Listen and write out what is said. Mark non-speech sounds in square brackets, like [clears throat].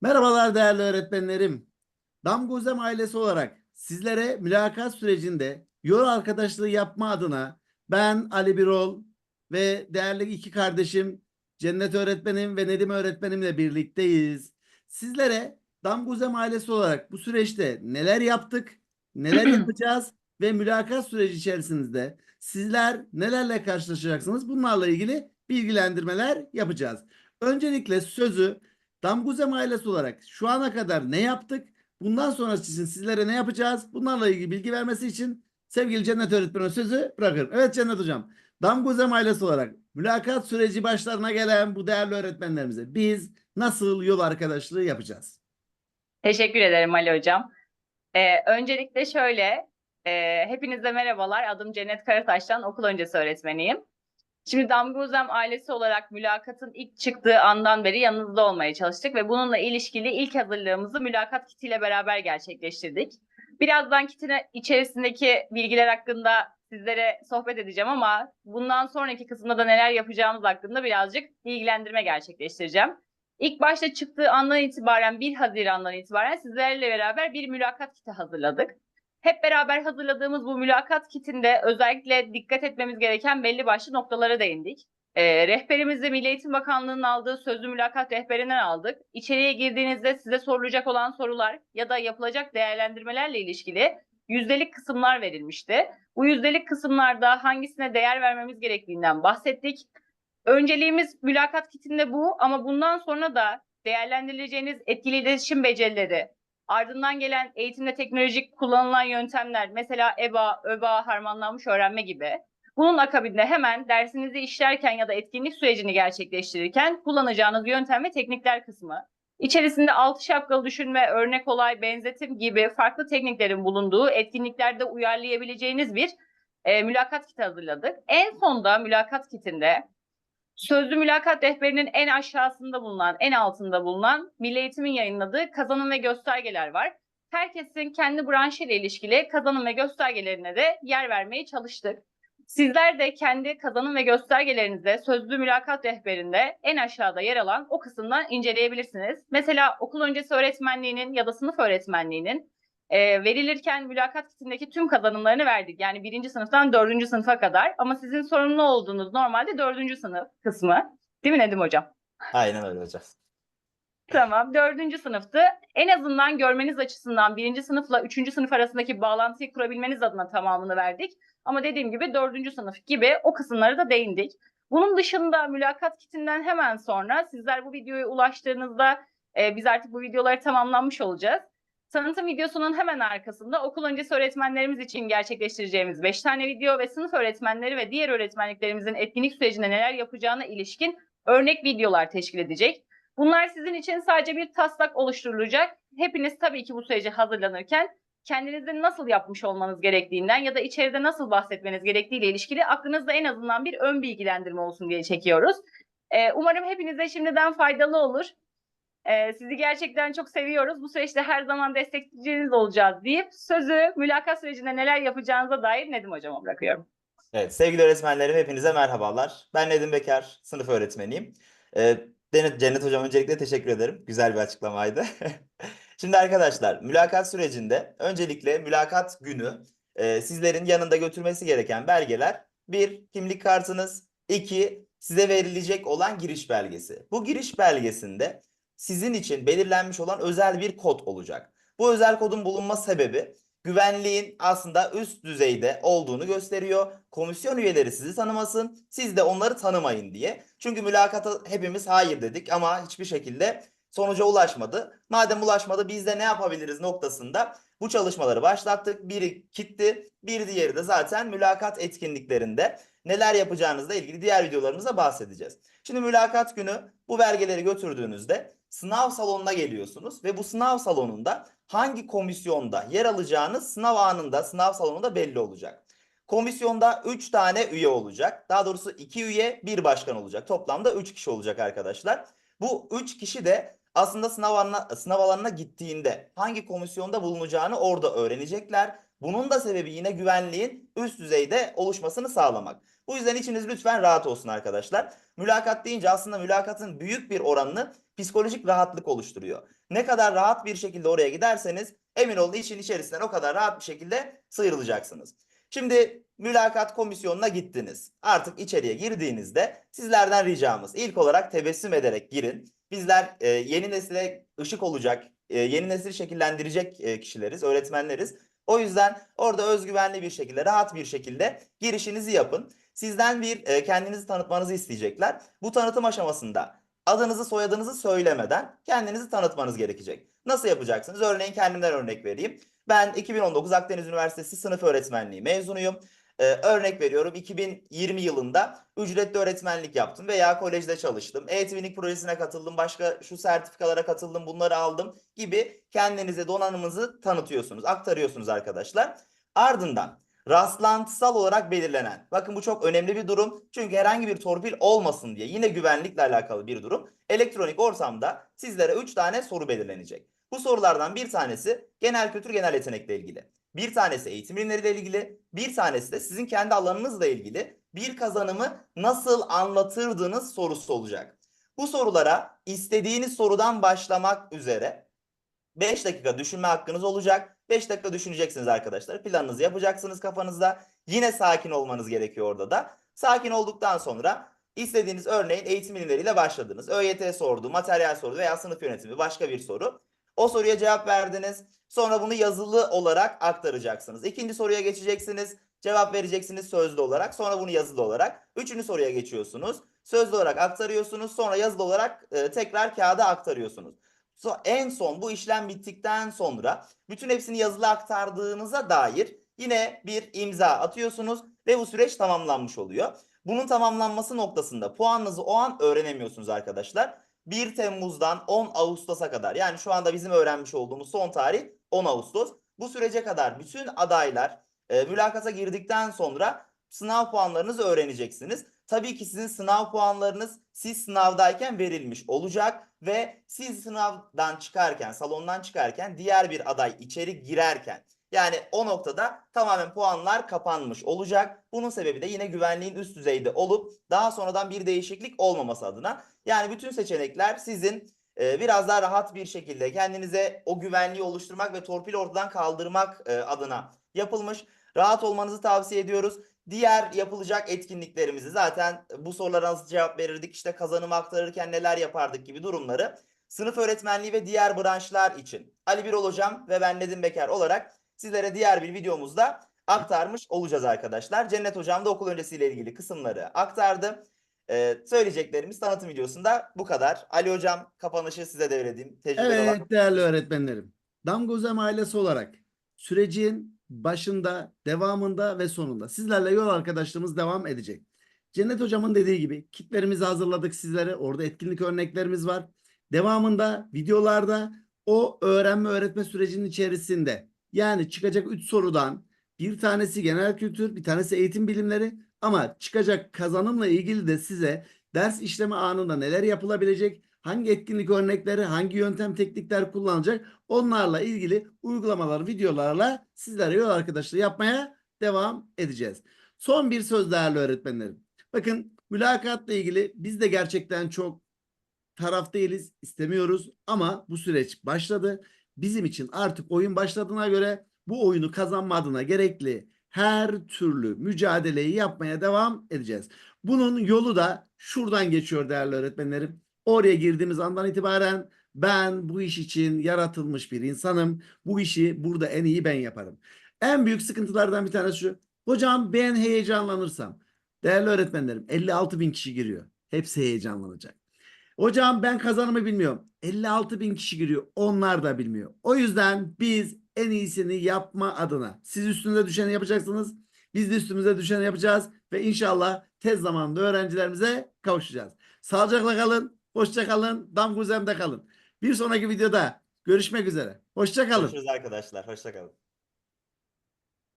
Merhabalar değerli öğretmenlerim. Damgozem ailesi olarak sizlere mülakat sürecinde yol arkadaşlığı yapma adına ben Ali Birol ve değerli iki kardeşim Cennet öğretmenim ve Nedim öğretmenimle birlikteyiz. Sizlere Damgozem ailesi olarak bu süreçte neler yaptık, neler [clears throat] yapacağız ve mülakat süreci içerisinde sizler nelerle karşılaşacaksınız bunlarla ilgili bilgilendirmeler yapacağız. Öncelikle sözü Damguzem ailesi olarak şu ana kadar ne yaptık? Bundan sonrası için sizlere ne yapacağız? Bunlarla ilgili bilgi vermesi için sevgili Cennet öğretmenine sözü bırakıyorum. Evet Cennet hocam. Damguzem ailesi olarak mülakat süreci başlarına gelen bu değerli öğretmenlerimize biz nasıl yol arkadaşlığı yapacağız? Teşekkür ederim Ali Hocam. Ee, öncelikle şöyle, e, hepinize merhabalar. Adım Cennet Karataş'tan okul öncesi öğretmeniyim. Şimdi Damga Uzem ailesi olarak mülakatın ilk çıktığı andan beri yanınızda olmaya çalıştık ve bununla ilişkili ilk hazırlığımızı mülakat kitiyle beraber gerçekleştirdik. Birazdan kitin içerisindeki bilgiler hakkında sizlere sohbet edeceğim ama bundan sonraki kısımda da neler yapacağımız hakkında birazcık bilgilendirme gerçekleştireceğim. İlk başta çıktığı andan itibaren 1 Haziran'dan itibaren sizlerle beraber bir mülakat kiti hazırladık. Hep beraber hazırladığımız bu mülakat kitinde özellikle dikkat etmemiz gereken belli başlı noktalara değindik. Ee, rehberimizi Milli Eğitim Bakanlığı'nın aldığı sözlü mülakat rehberinden aldık. İçeriye girdiğinizde size sorulacak olan sorular ya da yapılacak değerlendirmelerle ilişkili yüzdelik kısımlar verilmişti. Bu yüzdelik kısımlarda hangisine değer vermemiz gerektiğinden bahsettik. Önceliğimiz mülakat kitinde bu ama bundan sonra da değerlendirileceğiniz etkili iletişim becerileri, ardından gelen eğitimde teknolojik kullanılan yöntemler, mesela EBA, ÖBA, harmanlanmış öğrenme gibi. Bunun akabinde hemen dersinizi işlerken ya da etkinlik sürecini gerçekleştirirken kullanacağınız yöntem ve teknikler kısmı. İçerisinde altı şapkalı düşünme, örnek olay, benzetim gibi farklı tekniklerin bulunduğu etkinliklerde uyarlayabileceğiniz bir e, mülakat kiti hazırladık. En sonda mülakat kitinde Sözlü mülakat rehberinin en aşağısında bulunan, en altında bulunan Milli Eğitim'in yayınladığı kazanım ve göstergeler var. Herkesin kendi branşıyla ilişkili kazanım ve göstergelerine de yer vermeye çalıştık. Sizler de kendi kazanım ve göstergelerinizi sözlü mülakat rehberinde en aşağıda yer alan o kısımdan inceleyebilirsiniz. Mesela okul öncesi öğretmenliğinin ya da sınıf öğretmenliğinin e, verilirken mülakat kitindeki tüm kazanımlarını verdik. Yani birinci sınıftan dördüncü sınıfa kadar. Ama sizin sorumlu olduğunuz normalde dördüncü sınıf kısmı. Değil mi Nedim Hocam? Aynen öyle hocam. Tamam. Dördüncü sınıftı. En azından görmeniz açısından birinci sınıfla üçüncü sınıf arasındaki bağlantıyı kurabilmeniz adına tamamını verdik. Ama dediğim gibi dördüncü sınıf gibi o kısımlara da değindik. Bunun dışında mülakat kitinden hemen sonra sizler bu videoya ulaştığınızda e, biz artık bu videoları tamamlanmış olacağız. Tanıtım videosunun hemen arkasında okul öncesi öğretmenlerimiz için gerçekleştireceğimiz 5 tane video ve sınıf öğretmenleri ve diğer öğretmenliklerimizin etkinlik sürecinde neler yapacağına ilişkin örnek videolar teşkil edecek. Bunlar sizin için sadece bir taslak oluşturulacak. Hepiniz tabii ki bu sürece hazırlanırken kendinizde nasıl yapmış olmanız gerektiğinden ya da içeride nasıl bahsetmeniz gerektiğiyle ilişkili aklınızda en azından bir ön bilgilendirme olsun diye çekiyoruz. Ee, umarım hepinize şimdiden faydalı olur. Ee, sizi gerçekten çok seviyoruz. Bu süreçte her zaman destekçiniz olacağız deyip sözü mülakat sürecinde neler yapacağınıza dair Nedim Hocam'a bırakıyorum. Evet, sevgili öğretmenlerim hepinize merhabalar. Ben Nedim Bekar, sınıf öğretmeniyim. Cennet, Cennet Hocam öncelikle teşekkür ederim. Güzel bir açıklamaydı. [laughs] Şimdi arkadaşlar, mülakat sürecinde öncelikle mülakat günü e, sizlerin yanında götürmesi gereken belgeler bir, kimlik kartınız, iki, size verilecek olan giriş belgesi. Bu giriş belgesinde sizin için belirlenmiş olan özel bir kod olacak. Bu özel kodun bulunma sebebi güvenliğin aslında üst düzeyde olduğunu gösteriyor. Komisyon üyeleri sizi tanımasın, siz de onları tanımayın diye. Çünkü mülakata hepimiz hayır dedik ama hiçbir şekilde sonuca ulaşmadı. Madem ulaşmadı biz de ne yapabiliriz noktasında bu çalışmaları başlattık. Biri kitti, bir diğeri de zaten mülakat etkinliklerinde neler yapacağınızla ilgili diğer videolarımızda bahsedeceğiz. Şimdi mülakat günü bu belgeleri götürdüğünüzde sınav salonuna geliyorsunuz ve bu sınav salonunda hangi komisyonda yer alacağınız sınav anında, sınav salonunda belli olacak. Komisyonda 3 tane üye olacak. Daha doğrusu 2 üye, 1 başkan olacak. Toplamda 3 kişi olacak arkadaşlar. Bu 3 kişi de aslında sınav alanına, sınav alanına gittiğinde hangi komisyonda bulunacağını orada öğrenecekler. Bunun da sebebi yine güvenliğin üst düzeyde oluşmasını sağlamak. Bu yüzden içiniz lütfen rahat olsun arkadaşlar. Mülakat deyince aslında mülakatın büyük bir oranını psikolojik rahatlık oluşturuyor. Ne kadar rahat bir şekilde oraya giderseniz emin olun işin içerisinden o kadar rahat bir şekilde sıyrılacaksınız. Şimdi mülakat komisyonuna gittiniz. Artık içeriye girdiğinizde sizlerden ricamız ilk olarak tebessüm ederek girin. Bizler e, yeni nesile ışık olacak, e, yeni nesil şekillendirecek e, kişileriz, öğretmenleriz. O yüzden orada özgüvenli bir şekilde, rahat bir şekilde girişinizi yapın. Sizden bir e, kendinizi tanıtmanızı isteyecekler. Bu tanıtım aşamasında adınızı, soyadınızı söylemeden kendinizi tanıtmanız gerekecek. Nasıl yapacaksınız? Örneğin kendimden örnek vereyim. Ben 2019 Akdeniz Üniversitesi sınıf öğretmenliği mezunuyum. Ee, örnek veriyorum 2020 yılında ücretli öğretmenlik yaptım veya kolejde çalıştım. E-Twinning projesine katıldım, başka şu sertifikalara katıldım, bunları aldım gibi kendinize donanımınızı tanıtıyorsunuz, aktarıyorsunuz arkadaşlar. Ardından rastlantısal olarak belirlenen, bakın bu çok önemli bir durum çünkü herhangi bir torpil olmasın diye yine güvenlikle alakalı bir durum. Elektronik ortamda sizlere 3 tane soru belirlenecek. Bu sorulardan bir tanesi genel kültür genel yetenekle ilgili. Bir tanesi eğitim bilimleriyle ilgili, bir tanesi de sizin kendi alanınızla ilgili bir kazanımı nasıl anlatırdınız sorusu olacak. Bu sorulara istediğiniz sorudan başlamak üzere 5 dakika düşünme hakkınız olacak. 5 dakika düşüneceksiniz arkadaşlar. Planınızı yapacaksınız kafanızda. Yine sakin olmanız gerekiyor orada da. Sakin olduktan sonra istediğiniz örneğin eğitim bilimleriyle başladınız. ÖYT sordu, materyal sordu veya sınıf yönetimi başka bir soru. O soruya cevap verdiniz. Sonra bunu yazılı olarak aktaracaksınız. İkinci soruya geçeceksiniz. Cevap vereceksiniz sözlü olarak. Sonra bunu yazılı olarak. Üçüncü soruya geçiyorsunuz. Sözlü olarak aktarıyorsunuz. Sonra yazılı olarak e, tekrar kağıda aktarıyorsunuz. So, en son bu işlem bittikten sonra bütün hepsini yazılı aktardığınıza dair yine bir imza atıyorsunuz ve bu süreç tamamlanmış oluyor. Bunun tamamlanması noktasında puanınızı o an öğrenemiyorsunuz arkadaşlar. 1 Temmuz'dan 10 Ağustos'a kadar yani şu anda bizim öğrenmiş olduğumuz son tarih 10 Ağustos. Bu sürece kadar bütün adaylar e, mülakata girdikten sonra sınav puanlarınızı öğreneceksiniz. Tabii ki sizin sınav puanlarınız siz sınavdayken verilmiş olacak ve siz sınavdan çıkarken, salondan çıkarken diğer bir aday içeri girerken yani o noktada tamamen puanlar kapanmış olacak. Bunun sebebi de yine güvenliğin üst düzeyde olup daha sonradan bir değişiklik olmaması adına. Yani bütün seçenekler sizin e, biraz daha rahat bir şekilde kendinize o güvenliği oluşturmak ve torpil ortadan kaldırmak e, adına yapılmış. Rahat olmanızı tavsiye ediyoruz. Diğer yapılacak etkinliklerimizi zaten bu sorulara nasıl cevap verirdik, işte kazanımı aktarırken neler yapardık gibi durumları sınıf öğretmenliği ve diğer branşlar için Ali Birol Hocam ve ben Nedim Beker olarak sizlere diğer bir videomuzda aktarmış olacağız arkadaşlar. Cennet Hocam da okul öncesiyle ilgili kısımları aktardı. Ee, söyleyeceklerimiz tanıtım videosunda bu kadar. Ali Hocam kapanışı size devredeyim. Tecrübeli olan. Evet değerli öğretmenlerim. Damga Uzem ailesi olarak sürecin başında, devamında ve sonunda sizlerle yol arkadaşlığımız devam edecek. Cennet Hocam'ın dediği gibi kitlerimizi hazırladık sizlere. Orada etkinlik örneklerimiz var. Devamında videolarda o öğrenme öğretme sürecinin içerisinde yani çıkacak 3 sorudan bir tanesi genel kültür, bir tanesi eğitim bilimleri ama çıkacak kazanımla ilgili de size ders işleme anında neler yapılabilecek, hangi etkinlik örnekleri, hangi yöntem teknikler kullanılacak onlarla ilgili uygulamalar, videolarla sizlere yol arkadaşlığı yapmaya devam edeceğiz. Son bir söz değerli öğretmenlerim. Bakın mülakatla ilgili biz de gerçekten çok taraf değiliz, istemiyoruz ama bu süreç başladı. Bizim için artık oyun başladığına göre bu oyunu kazanma adına gerekli her türlü mücadeleyi yapmaya devam edeceğiz. Bunun yolu da şuradan geçiyor değerli öğretmenlerim. Oraya girdiğimiz andan itibaren ben bu iş için yaratılmış bir insanım. Bu işi burada en iyi ben yaparım. En büyük sıkıntılardan bir tanesi şu. Hocam ben heyecanlanırsam. Değerli öğretmenlerim 56 bin kişi giriyor. Hepsi heyecanlanacak. Hocam ben kazanımı bilmiyorum. 56 bin kişi giriyor. Onlar da bilmiyor. O yüzden biz en iyisini yapma adına siz üstünüze düşeni yapacaksınız. Biz de üstümüze düşeni yapacağız ve inşallah tez zamanda öğrencilerimize kavuşacağız. Sağlıcakla kalın, hoşça kalın, Damguzem'de kalın. Bir sonraki videoda görüşmek üzere. Hoşça kalın. Görüşürüz arkadaşlar. Hoşçakalın.